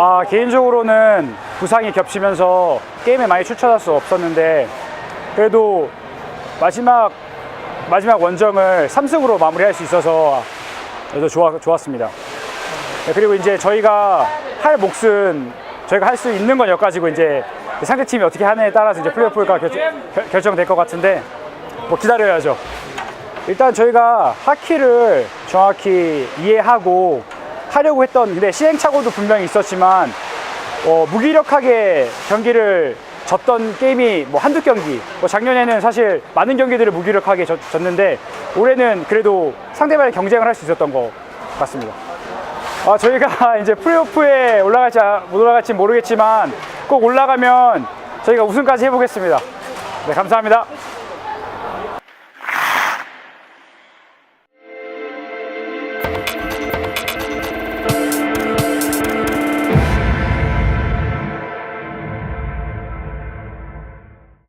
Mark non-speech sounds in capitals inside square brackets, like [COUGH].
아, 개인적으로는 부상이 겹치면서 게임에 많이 출전할 수 없었는데 그래도 마지막 마지막 원정을 3승으로 마무리할 수 있어서 그래도 좋아, 좋았습니다. 네, 그리고 이제 저희가 할 몫은 저희가 할 수 있는 건 여기까지고 이제 상대 팀이 어떻게 하느냐에 따라서 이제 플레이오프가 결, 결- 결정될 것 같은데 뭐 기다려야죠. 일단 저희가 하키를 정확히 이해하고 하려고 했던 근데 시행착오도 분명히 있었지만 어, 무기력하게 경기를 졌던 게임이 뭐 한두 경기 뭐 작년에는 사실 많은 경기들을 무기력하게 졌, 졌는데 올해는 그래도 상대방의 경쟁을 할 수 있었던 것 같습니다. 아, 저희가 [LAUGHS] 이제 플레이오프에 올라갈지 아- 못 올라갈지 모르겠지만 꼭 올라가면 저희가 우승까지 해보겠습니다. 네, 감사합니다.